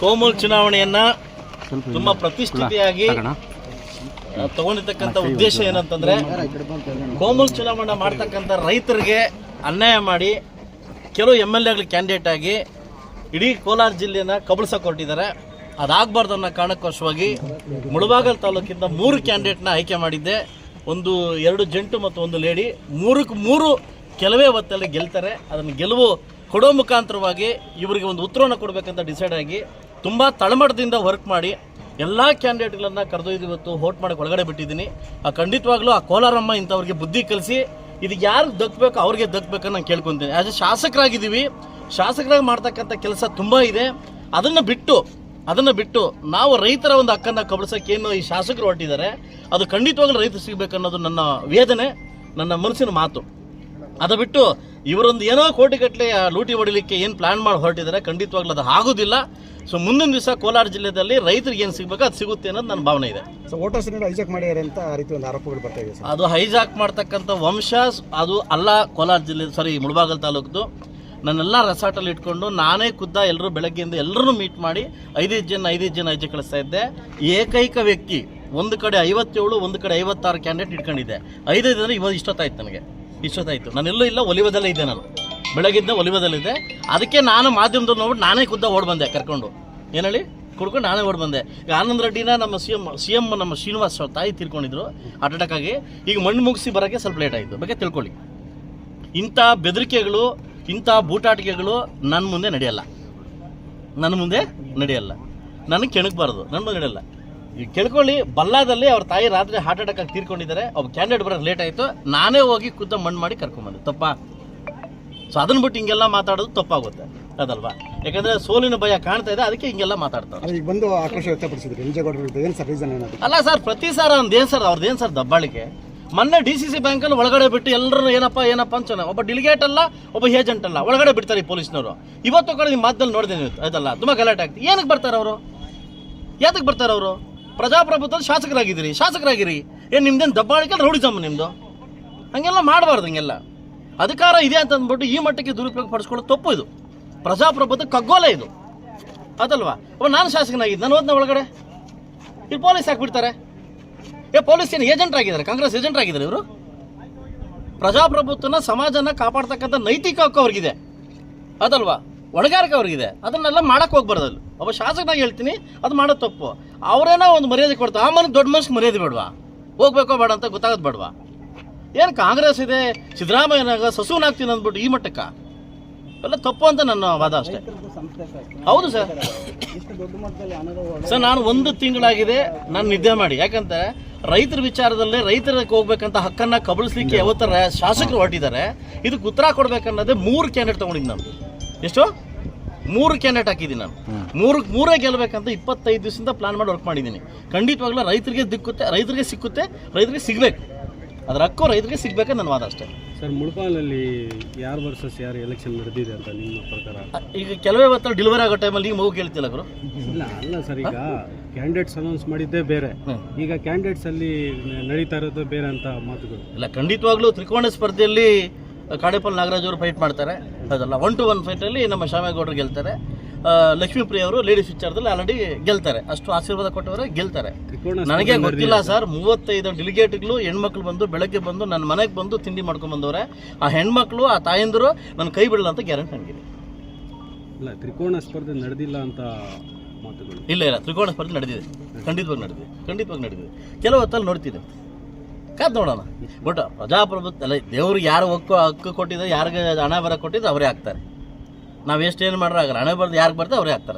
ಕೋಮುಲ್ ಚುನಾವಣೆಯನ್ನ ತುಂಬಾ ಪ್ರತಿಷ್ಠಿತಿಯಾಗಿ ತಗೊಂಡಿರ್ತಕ್ಕಂತ ತಗೊಂಡಿರ್ತಕ್ಕಂಥ ಉದ್ದೇಶ ಏನಂತಂದ್ರೆ ಕೋಮಲ್ ಚುನಾವಣೆ ಮಾಡ್ತಕ್ಕಂಥ ರೈತರಿಗೆ ಅನ್ಯಾಯ ಮಾಡಿ ಕೆಲವು ಎಂ ಎಲ್ ಎಗಳು ಕ್ಯಾಂಡಿಡೇಟ್ ಆಗಿ ಇಡೀ ಕೋಲಾರ ಜಿಲ್ಲೆಯನ್ನ ಕಬಳಿಸಕ್ಕೆ ಹೊರಟಿದ್ದಾರೆ. ಅದಾಗಬಾರ್ದು ಅನ್ನೋ ಕಾರಣಕ್ಕೋಸ್ಕರವಾಗಿ ಮುಳಬಾಗಲ್ ತಾಲೂಕಿಂದ ಮೂರು ಕ್ಯಾಂಡಿಡೇಟ್ನ ಆಯ್ಕೆ ಮಾಡಿದ್ದೆ. ಒಂದು ಎರಡು ಜಂಟು ಮತ್ತು ಒಂದು ಲೇಡಿ ಮೂರಕ್ಕೆ ಮೂರು ಕೆಲವೇ ಹೊತ್ತಲ್ಲಿ ಗೆಲ್ತಾರೆ. ಅದನ್ನು ಗೆಲುವು ಕೊಡೋ ಮುಖಾಂತರವಾಗಿ ಇವರಿಗೆ ಒಂದು ಉತ್ತರವನ್ನು ಕೊಡಬೇಕಂತ ಡಿಸೈಡ್ ಆಗಿ ತುಂಬ ತಳಮಟ್ಟದಿಂದ ವರ್ಕ್ ಮಾಡಿ ಎಲ್ಲ ಕ್ಯಾಂಡಿಡೇಟ್ಗಳನ್ನು ಕರೆದೊಯ್ದು ಇವತ್ತು ವೋಟ್ ಮಾಡಕ್ಕೆ ಒಳಗಡೆ ಬಿಟ್ಟಿದ್ದೀನಿ. ಆ ಖಂಡಿತವಾಗ್ಲೂ ಆ ಕೋಲಾರಮ್ಮ ಇಂಥವ್ರಿಗೆ ಬುದ್ಧಿ ಕಲಿಸಿ ಇದು ಯಾರು ದಕ್ಕಬೇಕು ಅವ್ರಿಗೆ ದಕ್ಕಬೇಕನ್ನ ನಾನು ಕೇಳ್ಕೊತೀನಿ. ಆ್ಯಸ್ ಎ ಶಾಸಕರಾಗಿದ್ದೀವಿ, ಶಾಸಕರಾಗಿ ಮಾಡ್ತಕ್ಕಂಥ ಕೆಲಸ ತುಂಬ ಇದೆ. ಅದನ್ನು ಬಿಟ್ಟು ಅದನ್ನು ಬಿಟ್ಟು ನಾವು ರೈತರ ಒಂದು ಹಕ್ಕನ್ನು ಕಬಳಿಸೋಕೆ ಏನು ಈ ಶಾಸಕರು ಹೊರಟಿದ್ದಾರೆ. ಅದು ಖಂಡಿತವಾಗ್ಲೂ ರೈತರು ಸಿಗಬೇಕನ್ನೋದು ನನ್ನ ವೇದನೆ, ನನ್ನ ಮನಸ್ಸಿನ ಮಾತು. ಅದು ಬಿಟ್ಟು ಇವರೊಂದು ಏನೋ ಕೋಟಿಗಟ್ಟಲೆ ಲೂಟಿ ಹೊಡಿಲಿಕ್ಕೆ ಏನು ಪ್ಲಾನ್ ಮಾಡಿ ಹೊರಟಿದ್ದಾರೆ ಖಂಡಿತವಾಗ್ಲೂ ಅದು ಆಗೋದಿಲ್ಲ. ಸೊ ಮುಂದಿನ ದಿವಸ ಕೋಲಾರ ಜಿಲ್ಲೆಯಲ್ಲಿ ರೈತರಿಗೆ ಏನು ಸಿಗಬೇಕು ಅದು ಸಿಗುತ್ತೆ ಅನ್ನೋದು ನನ್ನ ಭಾವನೆ ಇದೆ. ಸೊ ವೋಟರ್ಸ್ ಹೈಜಾಕ್ ಮಾಡಿದ್ದಾರೆ ಅಂತ ಆ ರೀತಿ ಒಂದು ಆರೋಪಗಳು ಬರ್ತಾ ಇದೆ ಅದು ಹೈಜಾಕ್ ಮಾಡ್ತಕ್ಕಂಥ ವಂಶ ಅದು ಅಲ್ಲ ಕೋಲಾರ ಜಿಲ್ಲೆ ಸಾರಿ ಮುಳಬಾಗಲ್ ತಾಲೂಕ್ದು. ನನ್ನೆಲ್ಲ ರೆಸಾರ್ಟಲ್ಲಿ ಇಟ್ಕೊಂಡು ನಾನೇ ಖುದ್ದ ಎಲ್ಲರೂ ಬೆಳಗ್ಗೆಯಿಂದ ಎಲ್ಲರೂ ಮೀಟ್ ಮಾಡಿ ಐದೈದು ಜನ ಐದೈದು ಜನ ಐಜೆ ಕಳಿಸ್ತಾ ಇದ್ದೆ. ಏಕೈಕ ವ್ಯಕ್ತಿ ಒಂದು ಕಡೆ ಐವತ್ತೇಳು ಒಂದು ಕಡೆ ಐವತ್ತಾರು ಕ್ಯಾಂಡಿಡೇಟ್ ಇಟ್ಕೊಂಡಿದ್ದೆ. ಐದೈದು ಅಂದರೆ ಇವತ್ತು ಇಷ್ಟೊತ್ತಾಯ್ತು ನನಗೆ. ಇಷ್ಟೊತ್ತಾಯ್ತು ನಾನೆಲ್ಲೂ ಇಲ್ಲ, ಒಲಿವದಲ್ಲೇ ಇದ್ದೆ ನಾನು. ಬೆಳಗಿದ್ದ ಒಲಿವದಲ್ಲಿದ್ದೆ. ಅದಕ್ಕೆ ನಾನು ಮಾಧ್ಯಮದಲ್ಲಿ ನೋಡ್ಬಿಟ್ಟು ನಾನೇ ಖುದ್ದ ಓಡ್ ಬಂದೆ ಕರ್ಕೊಂಡು. ಏನು ಹೇಳಿ? ಕುಡ್ಕೊಂಡು ನಾನೇ ಓಡ್ ಬಂದೆ. ಈಗ ಆನಂದ್ ರೆಡ್ಡಿನ ನಮ್ಮ ಸಿ ಎಂ ಸಿ ಎಂ ನಮ್ಮ ಶ್ರೀನಿವಾಸ್ ತಾಯಿ ತೀರ್ಕೊಂಡಿದ್ರು ಹಾರ್ಟ್ ಅಟ್ಯಾಕ್ ಆಗಿ. ಈಗ ಮಣ್ಣು ಮುಗಿಸಿ ಬರೋಕ್ಕೆ ಸ್ವಲ್ಪ ಲೇಟ್ ಆಯಿತು. ಬಗ್ಗೆ ತಿಳ್ಕೊಳ್ಳಿ. ಇಂಥ ಬೆದರಿಕೆಗಳು, ಇಂಥ ಬೂಟಾಟಿಕೆಗಳು ನನ್ನ ಮುಂದೆ ನಡೆಯಲ್ಲ. ನನ್ನ ಮುಂದೆ ನಡೆಯಲ್ಲ. ನನಗೆ ಕೆಣಕ್ಬಾರ್ದು. ನನ್ನ ಮುಂದೆ ನಡೆಯಲ್ಲ. ಈಗ ಕೆಳ್ಕೊಳ್ಳಿ ಬಲ್ಲಾದಲ್ಲಿ ಅವ್ರ ತಾಯಿ ರಾತ್ರಿ ಹಾರ್ಟ್ ಅಟ್ಯಾಕ್ ಆಗಿ ತೀರ್ಕೊಂಡಿದ್ದಾರೆ. ಒಬ್ಬ ಕ್ಯಾಂಡಿಡೇಟ್ ಬರೋದು ಲೇಟ್ ಆಯಿತು. ನಾನೇ ಹೋಗಿ ಖುದ್ದ ಮಣ್ಣು ಮಾಡಿ ಕರ್ಕೊಂಬಂದೆ. ತಪ್ಪ. ಸೊ ಅದನ್ನ ಬಿಟ್ಟು ಹಿಂಗೆಲ್ಲ ಮಾತಾಡೋದು ತಪ್ಪಾಗುತ್ತೆ. ಅದಲ್ವಾ? ಯಾಕಂದ್ರೆ ಸೋಲಿನ ಭಯ ಕಾಣ್ತಾ ಇದೆ ಅದಕ್ಕೆ ಹಿಂಗೆಲ್ಲ ಮಾತಾಡ್ತಾರೆ. ಈಗ ಬಂದು ಆಕ್ರೋಶ ವ್ಯಕ್ತಪಡಿಸಿದ್ರು. ನಿಜಗೌಡರು ವಿರುದ್ಧ ಏನು ಸರ್ ರೀಸನ್ ಏನದು ಅಲ್ಲ ಸರ್ ಪ್ರತಿ ಸಾರ ಒಂದು ಏನು ಸರ್ ಅವ್ರದ್ದು ಏನು ಸರ್ ದಬ್ಬಾಳಿಕೆ? ಮೊನ್ನೆ ಡಿ ಸಿ ಸಿ ಬ್ಯಾಂಕಲ್ಲಿ ಒಳಗಡೆ ಬಿಟ್ಟು ಎಲ್ಲರೂ ಏನಪ್ಪ ಏನಪ್ಪ ಅಂತ ಒಬ್ಬ ಡಿಲಿಗೇಟ್ ಅಲ್ಲ ಒಬ್ಬ ಏಜೆಂಟ್ ಅಲ್ಲ. ಒಳಗಡೆ ಬಿಡ್ತಾರೆ ಈ ಪೊಲೀಸ್ನವರು. ಇವತ್ತು ಕಡೆ ನಿಮ್ಮ ಮಾತಲ್ಲಿ ನೋಡಿದೆ ನೀವು. ಅದಲ್ಲ ತುಂಬ ಗಲಾಟೆ ಆಗ್ತದೆ. ಏನಕ್ಕೆ ಬರ್ತಾರೆ ಅವರು? ಯಾತಕ್ಕೆ ಬರ್ತಾರೆ ಅವರು? ಪ್ರಜಾಪ್ರಭುತ್ವದ ಶಾಸಕರಾಗಿದ್ದೀರಿ, ಶಾಸಕರಾಗಿರಿ. ಏನು ನಿಮ್ದೇನು ದಬ್ಬಾಳಿಕೆ ರೌಡಿಸಮ್ ನಿಮ್ಮದು ಹಂಗೆಲ್ಲ ಮಾಡಬಾರ್ದು ಹಂಗೆಲ್ಲ. ಅಧಿಕಾರ ಇದೆ ಅಂತ ಅಂದ್ಬಿಟ್ಟು ಈ ಮಟ್ಟಕ್ಕೆ ದುರುಪಯೋಗ ಪಡಿಸ್ಕೊಳ್ಳೋದು ತಪ್ಪು ಇದು. ಪ್ರಜಾಪ್ರಭುತ್ವ ಕಗ್ಗೋಲೆ ಇದು. ಅದಲ್ವಾ? ಅವ ನಾನು ಶಾಸಕನಾಗಿದ್ದು, ನಾನು ಓದ್ನ ಒಳಗಡೆ. ಇಲ್ಲಿ ಪೊಲೀಸ್ ಹಾಕ್ಬಿಡ್ತಾರೆ ಏ ಪೊಲೀಸ್ ಏನು ಏಜೆಂಟ್ ಆಗಿದ್ದಾರೆ? ಕಾಂಗ್ರೆಸ್ ಏಜೆಂಟ್ ಆಗಿದ್ದಾರೆ ಇವರು? ಪ್ರಜಾಪ್ರಭುತ್ವನ ಸಮಾಜನ ಕಾಪಾಡ್ತಕ್ಕಂಥ ನೈತಿಕ ಹಕ್ಕು ಅವ್ರಿಗಿದೆ. ಅದಲ್ವಾ? ಹೊಣೆಗಾರಿಕೆ ಅವ್ರಿಗಿದೆ ಅದನ್ನೆಲ್ಲ ಮಾಡಕ್ಕೆ ಹೋಗ್ಬಾರ್ದು ಅಲ್ಲಿ. ಒಬ್ಬ ಶಾಸಕನಾಗಿ ಹೇಳ್ತೀನಿ ಅದು ಮಾಡೋದು ತಪ್ಪು. ಅವರೇನೋ ಒಂದು ಮರ್ಯಾದೆ ಕೊಡ್ತಾರೆ. ಆ ಮನೆ ದೊಡ್ಡ ಮನ್ಸಿಗೆ ಮರ್ಯಾದೆ ಬೇಡವಾ? ಹೋಗ್ಬೇಕೋ ಬೇಡ ಅಂತ ಗೊತ್ತಾಗೋದು ಬೇಡವಾ? ಏನು ಕಾಂಗ್ರೆಸ್ ಇದೆ ಸಿದ್ದರಾಮಯ್ಯನಾಗ ಸಸುವನಾಗ್ತೀನಿ ಅಂದ್ಬಿಟ್ಟು ಈ ಮಟ್ಟಕ್ಕೆ? ಎಲ್ಲ ತಪ್ಪು ಅಂತ ನನ್ನ ವಾದ ಅಷ್ಟೇ. ಹೌದು ಸರ್. ಸರ್ ನಾನು ಒಂದು ತಿಂಗಳಾಗಿದೆ ನಾನು ನಿದ್ದೆ ಮಾಡಿ. ಯಾಕಂತ ರೈತರ ವಿಚಾರದಲ್ಲಿ ರೈತರಿಗೆ ಹೋಗ್ಬೇಕಂತ ಹಕ್ಕನ್ನ ಕಬಳಿಸ್ಲಿಕ್ಕೆ ಯಾವತ್ತರ ಶಾಸಕರು ಹೊರಟಿದ್ದಾರೆ. ಇದಕ್ಕೆ ಉತ್ತರ ಕೊಡ್ಬೇಕನ್ನೋದೇ ಮೂರು ಕ್ಯಾಂಡಿಡೇಟ್ ತಗೊಂಡಿದ್ದೆ ನಾನು. ಎಷ್ಟು? ಮೂರು ಕ್ಯಾಂಡಿಡೇಟ್ ಹಾಕಿದ್ದೀನಿ ನಾನು. ಮೂರು ಮೂರೇ ಗೆಲ್ಲಬೇಕಂತ ಇಪ್ಪತ್ತೈದು ದಿವಸದಿಂದ ಪ್ಲಾನ್ ಮಾಡಿ ವರ್ಕ್ ಮಾಡಿದ್ದೀನಿ. ಖಂಡಿತವಾಗ್ಲೂ ರೈತರಿಗೆ ದಿಕ್ಕುತ್ತೆ ರೈತರಿಗೆ ಸಿಕ್ಕುತ್ತೆ ರೈತರಿಗೆ ಸಿಗಬೇಕು. ಅದರ ಹಕ್ಕು ರೈತರಿಗೆ ಸಿಗ್ಬೇಕಂತ ನನ್ನ ವಾದ ಅಷ್ಟೇ. ಸರ್ ಮುಳಪಾಲಲ್ಲಿ ಯಾರು ವರ್ಸಸ್ ಯಾರು ಎಲೆಕ್ಷನ್ ನಡೆದಿದೆ ಅಂತ ನಿಮ್ಮ ಪ್ರಕಾರ? ಈಗ ಕೆಲವೇ ಬರ್ತಾರೆ ಡೆಲಿವರಿ ಆಗೋ ಟೈಮಲ್ಲಿ ಈಗ ಮಗು ಕೇಳ್ತಿಲ್ಲ ಗುರು. ಇಲ್ಲ ಅಲ್ಲ ಸರ್ ಈಗ ಕ್ಯಾಂಡಿಡೇಟ್ಸ್ ಅನೌನ್ಸ್ ಮಾಡಿದ್ದೇ ಬೇರೆ. ಈಗ ಕ್ಯಾಂಡಿಡೇಟ್ಸ್ ಅಲ್ಲಿ ನಡೀತಾ ಇರೋದು ಬೇರೆ ಅಂತ ಮಾತುಗಳು. ಇಲ್ಲ ಖಂಡಿತವಾಗ್ಲೂ ತ್ರಿಕೋಣ ಸ್ಪರ್ಧೆಯಲ್ಲಿ ಕಾಡೇಪಲ್ ನಾಗರಾಜ್ ಅವರು ಫೈಟ್ ಮಾಡ್ತಾರೆ. ಅದಲ್ಲ ಒನ್ ಟು ಒನ್ ಫೈಟಲ್ಲಿ ನಮ್ಮ ಶ್ಯಾಮೇಗೌಡರು ಗೆಲ್ತಾರೆ. ಲಕ್ಷ್ಮೀಪ್ರಿಯ ಅವರು ಲೇಡೀಸ್ ವಿಚಾರದಲ್ಲಿ ಆಲ್ರೆಡಿ ಗೆಲ್ತಾರೆ. ಅಷ್ಟು ಆಶೀರ್ವಾದ ಕೊಟ್ಟವರು ಗೆಲ್ತಾರೆ. ನನಗೆ ಗೊತ್ತಿಲ್ಲ ಸರ್ ಮೂವತ್ತೈದು ಡೆಲಿಗೇಟ್ಗಳು ಹೆಣ್ಮಕ್ಳು ಬಂದು ಬೆಳಗ್ಗೆ ಬಂದು ನನ್ನ ಮನೆಗೆ ಬಂದು ತಿಂಡಿ ಮಾಡ್ಕೊಂಡ್ ಬಂದವ್ರೆ. ಆ ಹೆಣ್ಮಕ್ಳು ಆ ತಾಯಂದಿರು ನನ್ನ ಕೈ ಬಿಡಲ್ಲ ಅಂತ ಗ್ಯಾರಂಟಿ ನನಗಿದೆ. ಇಲ್ಲ ತ್ರಿಕೋಣ ಸ್ಪರ್ಧೆ ನಡೆದಿಲ್ಲ ಅಂತ ಮಾತುಗಳು. ಇಲ್ಲ ಇಲ್ಲ ತ್ರಿಕೋಣ ಸ್ಪರ್ಧೆ ನಡೆದಿದೆ. ಖಂಡಿತವಾಗಿ ನಡೆದಿದೆ. ಖಂಡಿತವಾಗಿ ನಡೆದಿದೆ. ಕೆಲವು ಹೊತ್ತಲ್ಲಿ ನೋಡ್ತಿದ್ದೆ. ಕಾದ್ ನೋಡೋಣ. ಬಟ್ ಪ್ರಜಾಪ್ರಭುತ್ವ, ಅಲ್ಲ, ದೇವ್ರಿಗೆ ಯಾರು ಹಕ್ಕು ಹಕ್ಕು ಕೊಟ್ಟಿದ್ರೆ ಯಾರಿಗೆ ಹಣ ಬರ ಕೊಟ್ಟಿದ್ದು, ಅವರೇ ಹಾಕ್ತಾರೆ ನಾವು ಎಷ್ಟು ಏನು ಮಾಡ್ರೆ ಆಗಲ್ಲ. ಹಣ ಬರೋದು ಯಾರಿಗೆ ಬರ್ತದೆ ಅವರೇ ಆಗ್ತಾರೆ.